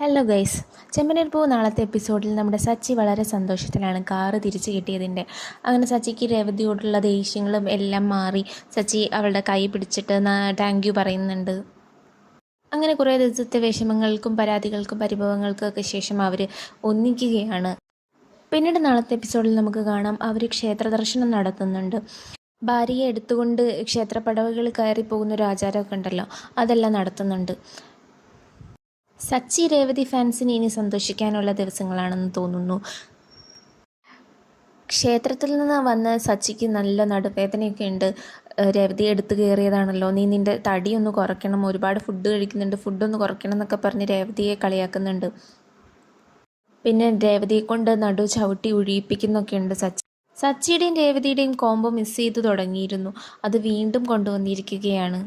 Hello guys ചെമ്പനീർ പൂ നാളത്തെ എപ്പിസോഡിൽ നമ്മുടെ സച്ചി വളരെ സന്തോഷത്തിലാണ് കാറ് തിരിച്ചു കിട്ടിയതിന്റെ. അങ്ങനെ സച്ചിക്ക് രേവതിയോടുള്ള ദേഷ്യങ്ങളും എല്ലാം മാറി സച്ചി അവളുടെ കൈ പിടിച്ചിട്ട് താങ്ക് യു പറയുന്നുണ്ട്. അങ്ങനെ കുറേ ദിവസത്തെ വിഷമങ്ങൾക്കും പരാതികൾക്കും പരിഭവങ്ങൾക്കും ഒക്കെ ശേഷം അവർ ഒന്നിക്കുകയാണ്. പിന്നീട് നാളത്തെ എപ്പിസോഡിൽ നമുക്ക് കാണാം. അവർ ക്ഷേത്ര ദർശനം നടത്തുന്നുണ്ട്. ഭാര്യയെ എടുത്തുകൊണ്ട് ക്ഷേത്രപ്പടവുകൾ കയറി പോകുന്ന ഒരു ആചാരമൊക്കെ ഉണ്ടല്ലോ. അതെല്ലാം നടത്തുന്നുണ്ട്. സച്ചി രേവതി ഫാൻസിന് ഇനി സന്തോഷിക്കാനുള്ള ദിവസങ്ങളാണെന്ന് തോന്നുന്നു. ക്ഷേത്രത്തിൽ നിന്ന് വന്ന് സച്ചിക്ക് നല്ല നടുവേദനയൊക്കെ ഉണ്ട്. രവതി എടുത്തു കയറിയതാണല്ലോ. നീ നിന്റെ തടി ഒന്ന് കുറയ്ക്കണം. ഒരുപാട് ഫുഡ് കഴിക്കുന്നുണ്ട്. ഫുഡൊന്ന് കുറയ്ക്കണം എന്നൊക്കെ പറഞ്ഞ് രേവതിയെ കളിയാക്കുന്നുണ്ട്. പിന്നെ രേവതിയെ കൊണ്ട് നടു ചവിട്ടി ഒഴിയിപ്പിക്കുന്നൊക്കെ ഉണ്ട് സച്ചി. സച്ചിയുടെയും രേവതിയുടെയും കോംബോ മിസ് ചെയ്തു തുടങ്ങിയിരുന്നു. അത് വീണ്ടും കൊണ്ടുവന്നിരിക്കുകയാണ്.